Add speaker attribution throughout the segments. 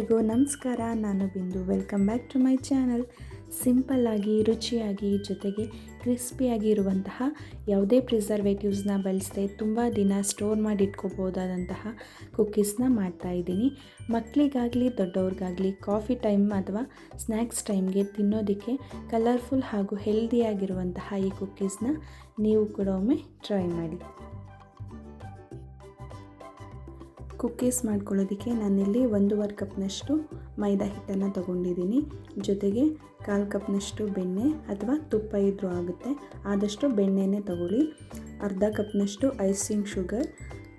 Speaker 1: ಎಲ್ರಿಗೂ ನಮಸ್ಕಾರ. ನಾನು Bindu. Welcome back to my channel ಸಿಂಪಲ್ಲಾಗಿ ರುಚಿಯಾಗಿ, ಜೊತೆಗೆ ಕ್ರಿಸ್ಪಿಯಾಗಿ ಇರುವಂತಹ ಯಾವುದೇ ಪ್ರಿಸರ್ವೇಟಿವ್ಸ್ನ ಬಳಸದೆ ತುಂಬ ದಿನ ಸ್ಟೋರ್ ಮಾಡಿ ಇಟ್ಕೋಬೋದಾದಂತಹ ಕುಕ್ಕೀಸ್ನ ಮಾಡ್ತಾಯಿದ್ದೀನಿ ಮಕ್ಕಳಿಗಾಗಲಿ ದೊಡ್ಡವ್ರಿಗಾಗಲಿ ಕಾಫಿ ಟೈಮ್ ಅಥವಾ ಸ್ನ್ಯಾಕ್ಸ್ ಟೈಮ್ಗೆ ತಿನ್ನೋದಕ್ಕೆ ಕಲರ್ಫುಲ್ ಹಾಗೂ ಹೆಲ್ದಿಯಾಗಿರುವಂತಹ ಈ ಕುಕ್ಕೀಸ್ನ ನೀವು ಕೂಡ ಒಮ್ಮೆ ಟ್ರೈ ಮಾಡಿ. ಕುಕ್ಕೀಸ್ ಮಾಡ್ಕೊಳ್ಳೋದಕ್ಕೆ ನಾನಿಲ್ಲಿ ಒಂದೂವರೆ ಕಪ್ನಷ್ಟು ಮೈದಾ ಹಿಟ್ಟನ್ನು ತೊಗೊಂಡಿದ್ದೀನಿ. ಜೊತೆಗೆ ಕಾಲು ಕಪ್ನಷ್ಟು ಬೆಣ್ಣೆ ಅಥವಾ ತುಪ್ಪ ಇದ್ದರೂ ಆಗುತ್ತೆ. ಆದಷ್ಟು ಬೆಣ್ಣೆನೇ ತಗೊಳ್ಳಿ. ಅರ್ಧ ಕಪ್ನಷ್ಟು ಐಸಿಂಗ್ ಶುಗರ್,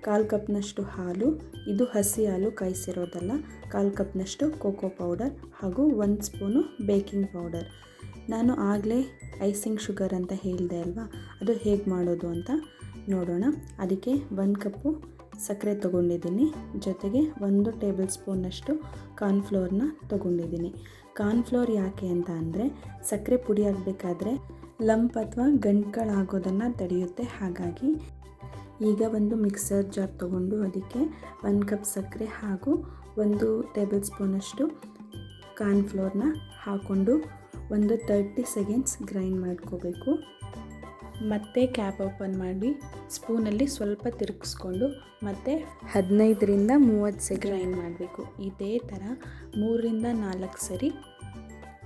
Speaker 1: ಕಾಲು ಕಪ್ನಷ್ಟು ಹಾಲು, ಇದು ಹಸಿ ಹಾಲು ಕಾಯಿಸಿರೋದಲ್ಲ, ಕಾಲು ಕಪ್ನಷ್ಟು ಕೋಕೋ ಪೌಡರ್ ಹಾಗೂ ಒಂದು ಸ್ಪೂನು ಬೇಕಿಂಗ್ ಪೌಡರ್. ನಾನು ಆಗಲೇ ಐಸಿಂಗ್ ಶುಗರ್ ಅಂತ ಹೇಳಿದೆ ಅಲ್ವಾ? ಅದು ಹೇಗೆ ಮಾಡೋದು ಅಂತ ನೋಡೋಣ. ಅದಕ್ಕೆ ಒಂದು ಕಪ್ಪು ಸಕ್ಕರೆ ತೊಗೊಂಡಿದ್ದೀನಿ. ಜೊತೆಗೆ ಒಂದು ಟೇಬಲ್ ಸ್ಪೂನಷ್ಟು ಕಾರ್ನ್ಫ್ಲೋರ್ನ ತೊಗೊಂಡಿದ್ದೀನಿ. ಕಾರ್ನ್ಫ್ಲೋರ್ ಯಾಕೆ ಅಂತ ಅಂದರೆ, ಸಕ್ಕರೆ ಪುಡಿ ಆಗಬೇಕಾದ್ರೆ ಲಂಪ್ ಅಥವಾ ಗಂಟ್ಗಳಾಗೋದನ್ನು ತಡೆಯುತ್ತೆ. ಹಾಗಾಗಿ ಈಗ ಒಂದು ಮಿಕ್ಸರ್ ಜಾರ್ ತೊಗೊಂಡು ಅದಕ್ಕೆ ಒಂದು ಕಪ್ ಸಕ್ಕರೆ ಹಾಗೂ ಒಂದು ಟೇಬಲ್ ಸ್ಪೂನಷ್ಟು ಕಾರ್ನ್ಫ್ಲೋರ್ನ ಹಾಕ್ಕೊಂಡು ಒಂದು ತರ್ಟಿ ಸೆಕೆಂಡ್ಸ್ ಗ್ರೈಂಡ್ ಮಾಡ್ಕೋಬೇಕು. ಮತ್ತೆ ಕ್ಯಾಪ್ ಓಪನ್ ಮಾಡಿ ಸ್ಪೂನಲ್ಲಿ ಸ್ವಲ್ಪ ತಿರುಗಿಸ್ಕೊಂಡು ಮತ್ತು ಹದಿನೈದರಿಂದ ಮೂವತ್ತು ಸೆ ಗ್ರೈಂಡ್ ಮಾಡಬೇಕು. ಇದೇ ಥರ ಮೂರರಿಂದ ನಾಲ್ಕು ಸರಿ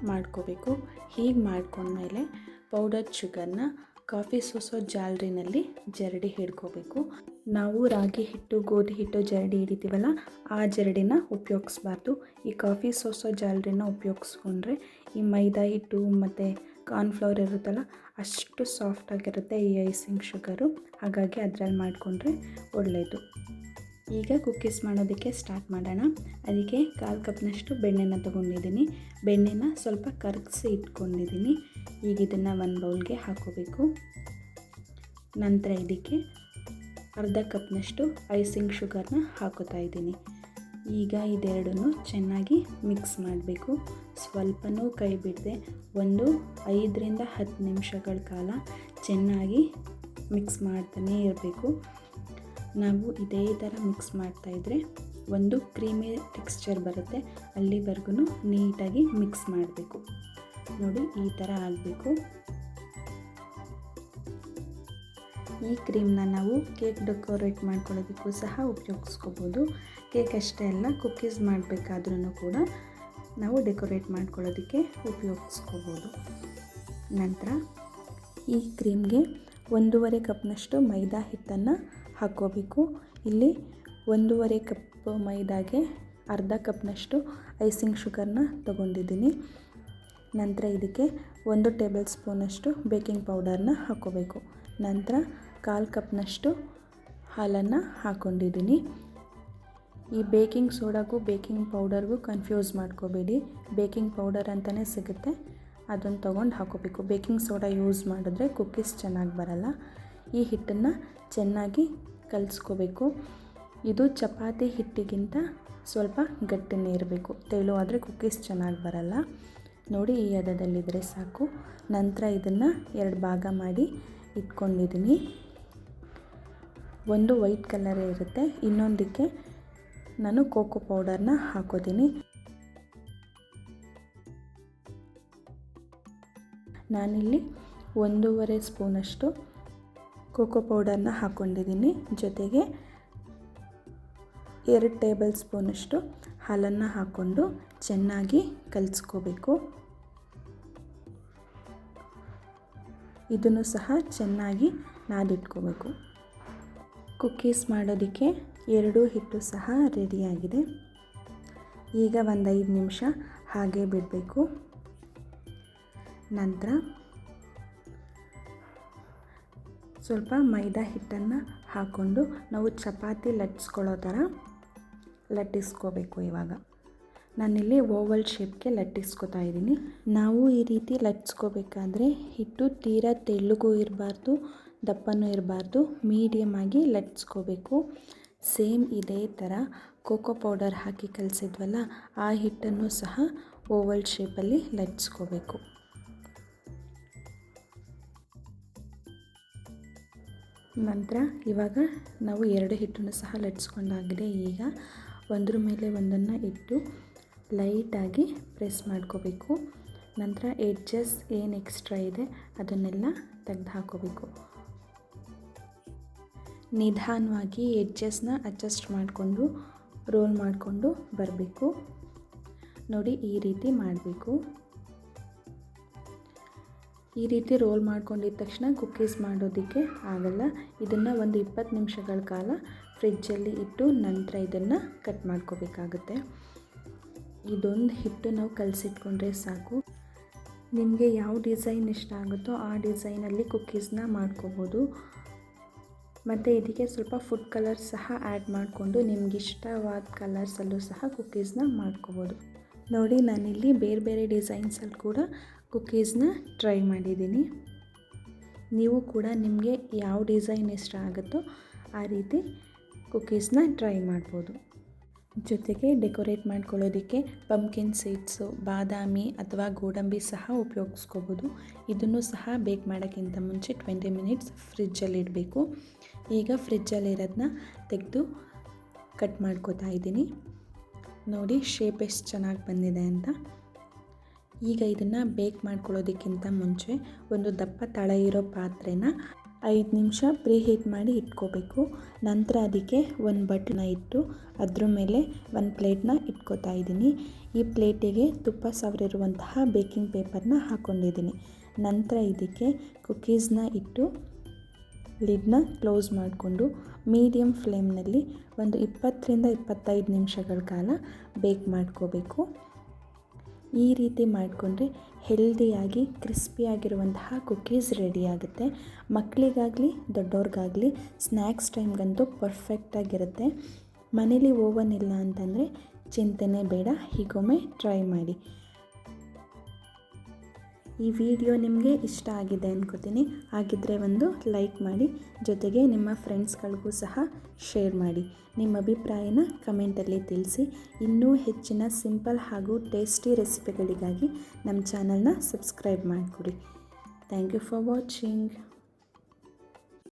Speaker 1: ಮಾಡ್ಕೋಬೇಕು. ಹೀಗೆ ಮಾಡ್ಕೊಂಡ್ಮೇಲೆ ಪೌಡರ್ ಶುಗರ್ನ ಕಾಫಿ ಸೋಸೋ ಜಾಲರಿನಲ್ಲಿ ಜರಡಿ ಹಿಡ್ಕೋಬೇಕು. ನಾವು ರಾಗಿ ಹಿಟ್ಟು ಗೋಧಿ ಹಿಟ್ಟು ಜರಡಿ ಹಿಡಿತೀವಲ್ಲ ಆ ಜರಡಿನ ಉಪಯೋಗಿಸ್ಬಾರ್ದು. ಈ ಕಾಫಿ ಸೋಸೋ ಜಾಲರಿನ ಉಪಯೋಗಿಸ್ಕೊಂಡ್ರೆ ಈ ಮೈದಾ ಹಿಟ್ಟು ಮತ್ತು ಕಾರ್ನ್ಫ್ಲವರ್ ಇರುತ್ತಲ್ಲ, ಅಷ್ಟು ಸಾಫ್ಟಾಗಿರುತ್ತೆ ಈ ಐಸಿಂಗ್ ಶುಗರು ಹಾಗಾಗಿ ಅದರಲ್ಲಿ ಮಾಡಿಕೊಂಡ್ರೆ ಒಳ್ಳೆಯದು ಈಗ ಕುಕ್ಕೀಸ್ ಮಾಡೋದಕ್ಕೆ ಸ್ಟಾರ್ಟ್ ಮಾಡೋಣ. ಅದಕ್ಕೆ ಕಾಲು ಕಪ್ನಷ್ಟು ಬೆಣ್ಣೆನ ತೊಗೊಂಡಿದ್ದೀನಿ. ಬೆಣ್ಣೆನ ಸ್ವಲ್ಪ ಕರಗಿಸಿ ಇಟ್ಕೊಂಡಿದ್ದೀನಿ. ಈಗ ಇದನ್ನು ಒಂದು ಬೌಲ್ಗೆ ಹಾಕೋಬೇಕು. ನಂತರ ಇದಕ್ಕೆ ಅರ್ಧ ಕಪ್ನಷ್ಟು ಐಸಿಂಗ್ ಶುಗರ್ನ ಹಾಕೋತಾ ಇದ್ದೀನಿ. ಈಗ ಇದೆರಡನ್ನು ಚೆನ್ನಾಗಿ ಮಿಕ್ಸ್ ಮಾಡಬೇಕು. ಸ್ವಲ್ಪನೂ ಕೈ ಬಿಡದೆ ಒಂದು ಐದರಿಂದ ಹತ್ತು ನಿಮಿಷಗಳ ಕಾಲ ಚೆನ್ನಾಗಿ ಮಿಕ್ಸ್ ಮಾಡ್ತಾನೇ ಇರಬೇಕು. ನಾವು ಇದೇ ಥರ ಮಿಕ್ಸ್ ಮಾಡ್ತಾಯಿದ್ರೆ ಒಂದು ಕ್ರೀಮಿ ಟೆಕ್ಸ್ಚರ್ ಬರುತ್ತೆ. ಅಲ್ಲಿವರೆಗೂ ನೀಟಾಗಿ ಮಿಕ್ಸ್ ಮಾಡಬೇಕು. ನೋಡಿ, ಈ ಥರ ಆಗಬೇಕು. ಈ ಕ್ರೀಮ್ನ ನಾವು ಕೇಕ್ ಡೆಕೋರೇಟ್ ಮಾಡ್ಕೊಳ್ಳೋದಕ್ಕೂ ಸಹ ಉಪಯೋಗಿಸ್ಕೋಬೋದು. ಕೇಕ್ ಅಷ್ಟೇ ಅಲ್ಲ ಕುಕ್ಕೀಸ್ ಮಾಡಬೇಕಾದ್ರೂ ಕೂಡ ನಾವು ಡೆಕೋರೇಟ್ ಮಾಡ್ಕೊಳ್ಳೋದಕ್ಕೆ ಉಪಯೋಗಿಸ್ಕೋಬೋದು. ನಂತರ ಈ ಕ್ರೀಮ್ಗೆ ಒಂದೂವರೆ ಕಪ್ನಷ್ಟು ಮೈದಾ ಹಿಟ್ಟನ್ನು ಹಾಕ್ಕೋಬೇಕು. ಇಲ್ಲಿ ಒಂದೂವರೆ ಕಪ್ ಮೈದಾಗೆ ಅರ್ಧ ಕಪ್ನಷ್ಟು ಐಸಿಂಗ್ ಶುಗರ್ನ ತಗೊಂಡಿದ್ದೀನಿ. ನಂತರ ಇದಕ್ಕೆ ಒಂದು ಟೇಬಲ್ ಸ್ಪೂನಷ್ಟು ಬೇಕಿಂಗ್ ಪೌಡರ್ನ ಹಾಕ್ಕೋಬೇಕು. ನಂತರ ಕಾಲು ಕಪ್ನಷ್ಟು ಹಾಲನ್ನು ಹಾಕ್ಕೊಂಡಿದ್ದೀನಿ. ಈ ಬೇಕಿಂಗ್ ಸೋಡಾಗೂ ಬೇಕಿಂಗ್ ಪೌಡರ್ಗೂ ಕನ್ಫ್ಯೂಸ್ ಮಾಡ್ಕೋಬೇಡಿ. ಬೇಕಿಂಗ್ ಪೌಡರ್ ಅಂತಲೇ ಸಿಗುತ್ತೆ. ಅದನ್ನು ತೊಗೊಂಡು ಹಾಕೋಬೇಕು. ಬೇಕಿಂಗ್ ಸೋಡಾ ಯೂಸ್ ಮಾಡಿದ್ರೆ ಕುಕ್ಕೀಸ್ ಚೆನ್ನಾಗಿ ಬರಲ್ಲ. ಈ ಹಿಟ್ಟನ್ನು ಚೆನ್ನಾಗಿ ಕಲಿಸ್ಕೋಬೇಕು. ಇದು ಚಪಾತಿ ಹಿಟ್ಟಿಗಿಂತ ಸ್ವಲ್ಪ ಗಟ್ಟಿನೇ ಇರಬೇಕು ತೆಳು ಆದರೆ ಕುಕ್ಕೀಸ್ ಚೆನ್ನಾಗಿ ಬರಲ್ಲ. ನೋಡಿ ಈ ಹದದಲ್ಲಿದ್ದರೆ ಸಾಕು. ನಂತರ ಇದನ್ನು ಎರಡು ಭಾಗ ಮಾಡಿ ಇಟ್ಕೊಂಡಿದ್ದೀನಿ ಒಂದು ವೈಟ್ ಕಲರೇ ಇರುತ್ತೆ. ಇನ್ನೊಂದಕ್ಕೆ ನಾನು ಕೋಕೋ ಪೌಡರ್ನ ಹಾಕೋತೀನಿ. ನಾನಿಲ್ಲಿ ಒಂದೂವರೆ ಸ್ಪೂನಷ್ಟು ಕೋಕೋ ಪೌಡರ್ನ ಹಾಕ್ಕೊಂಡಿದ್ದೀನಿ ಜೊತೆಗೆ ಎರಡು ಟೇಬಲ್ ಸ್ಪೂನಷ್ಟು ಹಾಲನ್ನು ಹಾಕ್ಕೊಂಡು ಚೆನ್ನಾಗಿ ಕಲಿಸ್ಕೋಬೇಕು. ಇದನ್ನು ಸಹ ಚೆನ್ನಾಗಿ ನಾದಿಟ್ಕೋಬೇಕು. ಕುಕ್ಕೀಸ್ ಮಾಡೋದಕ್ಕೆ ಎರಡೂ ಹಿಟ್ಟು ಸಹ ರೆಡಿಯಾಗಿದೆ. ಈಗ ಒಂದು ಐದು ನಿಮಿಷ ಹಾಗೆ ಬಿಡಬೇಕು. ನಂತರ ಸ್ವಲ್ಪ ಮೈದಾ ಹಿಟ್ಟನ್ನು ಹಾಕ್ಕೊಂಡು ನಾವು ಚಪಾತಿ ಲಟ್ಟಿಸ್ಕೊಳ್ಳೋ ಥರ ಲಟ್ಟಿಸ್ಕೋಬೇಕು ಇವಾಗ. ನಾನಿಲ್ಲಿ ಓವಲ್ ಶೇಪ್ಗೆ ಲಟ್ಟಿಸ್ಕೊತಾ ಇದ್ದೀನಿ. ನಾವು ಈ ರೀತಿ ಲಟ್ಟಿಸ್ಕೋಬೇಕಾದ್ರೆ ಹಿಟ್ಟು ತೀರಾ ತೆಳ್ಳಗೂ ಇರಬಾರ್ದು ದಪ್ಪನೂ ಇರಬಾರ್ದು. ಮೀಡಿಯಮ್ ಆಗಿ ಲಟ್ಟಿಸ್ಕೋಬೇಕು ಸೇಮ್ ಇದೇ ಥರ ಕೋಕೋ ಪೌಡರ್ ಹಾಕಿ ಕಲಿಸಿದ್ವಲ್ಲ, ಆ ಹಿಟ್ಟನ್ನು ಸಹ ಓವಲ್ ಶೇಪಲ್ಲಿ ಲಟ್ಸ್ಕೋಬೇಕು. ನಂತರ ಇವಾಗ ನಾವು ಎರಡು ಹಿಟ್ಟನ್ನು ಸಹ ಲಟ್ಸ್ಕೊಂಡಾಗಿದೆ. ಈಗ ಒಂದ್ರ ಮೇಲೆ ಒಂದನ್ನು ಇಟ್ಟು ಲೈಟಾಗಿ ಪ್ರೆಸ್ ಮಾಡ್ಕೋಬೇಕು. ನಂತರ ಎಡ್ಜಸ್ ಏನು ಎಕ್ಸ್ಟ್ರಾ ಇದೆ ಅದನ್ನೆಲ್ಲ ತೆಗೆದು ಹಾಕೋಬೇಕು ನಿಧಾನವಾಗಿ ಎಡ್ಜಸ್ನ ಅಡ್ಜಸ್ಟ್ ಮಾಡಿಕೊಂಡು ರೋಲ್ ಮಾಡಿಕೊಂಡು ಬರಬೇಕು. ನೋಡಿ, ಈ ರೀತಿ ಮಾಡಬೇಕು. ಈ ರೀತಿ ರೋಲ್ ಮಾಡ್ಕೊಂಡಿದ್ದ ತಕ್ಷಣ ಕುಕ್ಕೀಸ್ ಮಾಡೋದಕ್ಕೆ ಆಗಲ್ಲ. ಇದನ್ನು ಒಂದು ಇಪ್ಪತ್ತು ನಿಮಿಷಗಳ ಕಾಲ ಫ್ರಿಜ್ಜಲ್ಲಿ ಇಟ್ಟು ನಂತರ ಇದನ್ನು ಕಟ್ ಮಾಡ್ಕೋಬೇಕಾಗುತ್ತೆ. ಇದೊಂದು ಹಿಟ್ಟು ನಾವು ಕಲಸಿಟ್ಕೊಂಡ್ರೆ ಸಾಕು. ನಿಮಗೆ ಯಾವ ಡಿಸೈನ್ ಇಷ್ಟ ಆಗುತ್ತೋ ಆ ಡಿಸೈನಲ್ಲಿ ಕುಕ್ಕೀಸ್ನ ಮಾಡ್ಕೋಬೋದು. ಮತ್ತು ಇದಕ್ಕೆ ಸ್ವಲ್ಪ ಫುಡ್ ಕಲರ್ ಸಹ ಆ್ಯಡ್ ಮಾಡಿಕೊಂಡು ನಿಮ್ಗೆ ಇಷ್ಟವಾದ ಕಲರ್ಸಲ್ಲೂ ಸಹ ಕುಕ್ಕೀಸ್ನ ಮಾಡ್ಕೋಬೋದು. ನೋಡಿ, ನಾನಿಲ್ಲಿ ಬೇರೆ ಬೇರೆ ಡಿಸೈನ್ಸಲ್ಲಿ ಕೂಡ ಕುಕ್ಕೀಸ್ನ ಟ್ರೈ ಮಾಡಿದ್ದೀನಿ. ನೀವು ಕೂಡ ನಿಮಗೆ ಯಾವ ಡಿಸೈನ್ ಇಷ್ಟ ಆಗುತ್ತೋ ಆ ರೀತಿ ಕುಕ್ಕೀಸ್ನ ಟ್ರೈ ಮಾಡ್ಬೋದು. ಜೊತೆಗೆ ಡೆಕೋರೇಟ್ ಮಾಡ್ಕೊಳ್ಳೋದಕ್ಕೆ ಪಂಪ್ಕಿನ್ ಸೀಡ್ಸು ಬಾದಾಮಿ ಅಥವಾ ಗೋಡಂಬಿ ಸಹ ಉಪಯೋಗಿಸ್ಕೋಬೋದು. ಇದನ್ನು ಸಹ ಬೇಕ್ ಮಾಡೋಕ್ಕಿಂತ ಮುಂಚೆ ಟ್ವೆಂಟಿ ಮಿನಿಟ್ಸ್ ಫ್ರಿಜ್ಜಲ್ಲಿ ಇಡಬೇಕು. ಈಗ ಫ್ರಿಜ್ಜಲ್ಲಿರೋದನ್ನ ತೆಗೆದು ಕಟ್ ಮಾಡ್ಕೋತಾ ಇದ್ದೀನಿ. ನೋಡಿ ಶೇಪ್ ಎಷ್ಟು ಚೆನ್ನಾಗಿ ಬಂದಿದೆ ಅಂತ. ಈಗ ಇದನ್ನು ಬೇಕ್ ಮಾಡ್ಕೊಳ್ಳೋದಕ್ಕಿಂತ ಮುಂಚೆ ಒಂದು ದಪ್ಪ ತಳ ಇರೋ ಪಾತ್ರೆನ ಐದು ನಿಮಿಷ ಪ್ರೀ ಹೀಟ್ ಮಾಡಿ ಇಟ್ಕೋಬೇಕು. ನಂತರ ಅದಕ್ಕೆ ಒಂದು ಬಟ್ನ ಇಟ್ಟು ಅದ್ರ ಮೇಲೆ ಒಂದು ಪ್ಲೇಟ್ನ ಇಟ್ಕೋತಾ ಇದ್ದೀನಿ. ಈ ಪ್ಲೇಟಿಗೆ ತುಪ್ಪ ಸವರಿರುವಂತಹ ಬೇಕಿಂಗ್ ಪೇಪರ್ನ ಹಾಕ್ಕೊಂಡಿದ್ದೀನಿ ನಂತರ ಇದಕ್ಕೆ ಕುಕ್ಕೀಸ್ನ ಇಟ್ಟು ಲಿಡ್ನ ಕ್ಲೋಸ್ ಮಾಡಿಕೊಂಡು ಮೀಡಿಯಮ್ ಫ್ಲೇಮ್ನಲ್ಲಿ ಒಂದು ಇಪ್ಪತ್ತರಿಂದ ಇಪ್ಪತ್ತೈದು ನಿಮಿಷಗಳ ಕಾಲ ಬೇಕ್ ಮಾಡ್ಕೋಬೇಕು. ಈ ರೀತಿ ಮಾಡಿಕೊಂಡ್ರೆ ಹೆಲ್ದಿಯಾಗಿ, ಕ್ರಿಸ್ಪಿಯಾಗಿರುವಂತಹ ಕುಕ್ಕೀಸ್ ರೆಡಿ ಆಗುತ್ತೆ. ಮಕ್ಕಳಿಗಾಗಲಿ ದೊಡ್ಡವ್ರಿಗಾಗಲಿ ಸ್ನ್ಯಾಕ್ಸ್ ಟೈಮ್ಗಂತೂ ಪರ್ಫೆಕ್ಟಾಗಿರುತ್ತೆ. ಮನೇಲಿ ಓವನ್ ಇಲ್ಲ ಅಂತಂದರೆ ಚಿಂತೆನೇ ಬೇಡ, ಹೀಗೊಮ್ಮೆ ಟ್ರೈ ಮಾಡಿ. ಈ ವಿಡಿಯೋ ನಿಮಗೆ ಇಷ್ಟ ಆಗಿದೆ ಅನ್ಕೋತೀನಿ. ಹಾಗಿದ್ದರೆ ಒಂದು ಲೈಕ್ ಮಾಡಿ, ಜೊತೆಗೆ ನಿಮ್ಮ ಫ್ರೆಂಡ್ಸ್ಗಳಿಗೂ ಸಹ ಶೇರ್ ಮಾಡಿ. ನಿಮ್ಮ ಅಭಿಪ್ರಾಯನ ಕಮೆಂಟಲ್ಲಿ ತಿಳಿಸಿ. ಇನ್ನೂ ಹೆಚ್ಚಿನ ಸಿಂಪಲ್ ಹಾಗೂ ಟೇಸ್ಟಿ ರೆಸಿಪಿಗಳಿಗಾಗಿ ನಮ್ಮ ಚಾನಲ್ನ ಸಬ್ಸ್ಕ್ರೈಬ್ ಮಾಡಿಕೊಡಿ. Thank you for watching.